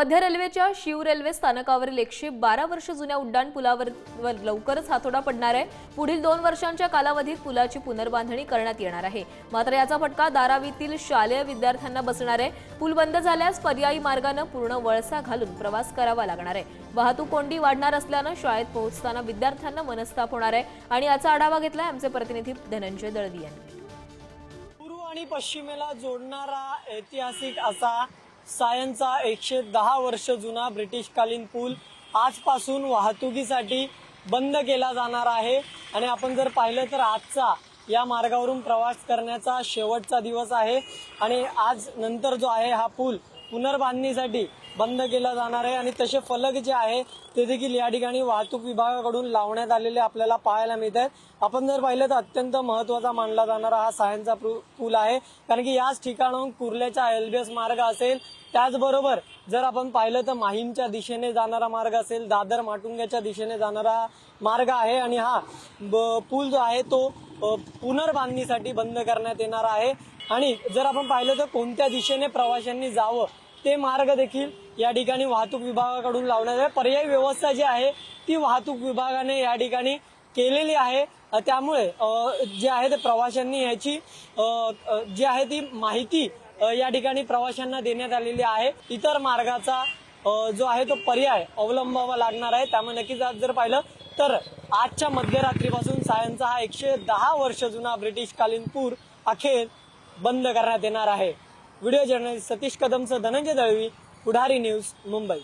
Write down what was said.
मध्य रेल्वेच्या शिव रेल्वे स्थानकावरील एकशे बारा वर्ष जुन्या उड्डाण पुलावर लवकरच हातोडा पडणार आहे. पुढील दोन वर्षांच्या कालावधीत पुलाची पुनर्बांधणी करण्यात येणार आहे. मात्र याचा फटका धारावीतील शालेय विद्यार्थ्यांना बसणार आहे. पूल बंद झाल्यास पर्यायी मार्गानं पूर्ण वळसा घालून प्रवास करावा लागणार आहे. वाहतूक कोंडी वाढणार असल्यानं शाळेत पोहोचताना विद्यार्थ्यांना मनस्ताप होणार आहे आणि याचा आढावा घेतलाय आमचे प्रतिनिधी धनंजय दळवी यांनी. पूर्व आणि पश्चिमेला जोडणारा ऐतिहासिक असा सायनचा एकशे दहा वर्ष जुना ब्रिटिशकालीन पूल आजपासून वाहतुकीसाठी बंद केला जाणार आहे. आणि आपण जर पाहिलं तर आजचा या मार्गावरून प्रवास करण्याचा शेवटचा दिवस आहे. आणि आज नंतर जो आहे हा पूल पुनर्बांधणीसाठी बंद केला जाणार आहे आणि तसे फलक जे आहे ते देखील या ठिकाणी वाहतूक विभागाकडून लावण्यात आलेले आपल्याला पाहायला मिळत आहेत आपण जर पाहिलं तर अत्यंत महत्त्वाचा मानला जाणारा हा सायनचा पूल आहे. कारण की याच ठिकाणाहून कुर्ल्याचा एलबीएस मार्ग असेल त्याचबरोबर जर आपण पाहिलं तर माहीमच्या दिशेने जाणारा मार्ग असेल दादर माटुंग्याच्या दिशेने जाणारा मार्ग आहे. आणि हा ब- पूल जो आहे तो पुनर्बांधणीसाठी बंद करण्यात येणार आहे. आणि जर आपण पाहिलं तर कोणत्या दिशेने प्रवाशांनी जावं ते मार्ग देखील या ठिकाणी वाहतूक विभागाकडून लावण्यात आहे पर्यायी व्यवस्था जी आहे ती वाहतूक विभागाने या ठिकाणी केलेली आहे. त्यामुळे जे आहे ते प्रवाशांनी याची जी आहे ती माहिती या ठिकाणी प्रवाशांना देण्यात आलेली आहे. इतर मार्गाचा जो आहे तो पर्याय अवलंबावा लागणार आहे. त्यामुळे नक्कीच आज जर पाहिलं तर आजच्या मध्यरात्रीपासून सायनचा हा एकशे दहा वर्ष जुना ब्रिटिशकालीन पूर अखेर बंद करण्यात येणार आहे. व्हिडिओ जर्नलिस्ट सतीश कदमचं धनंजय दळवी पुढारी न्यूज मुंबई.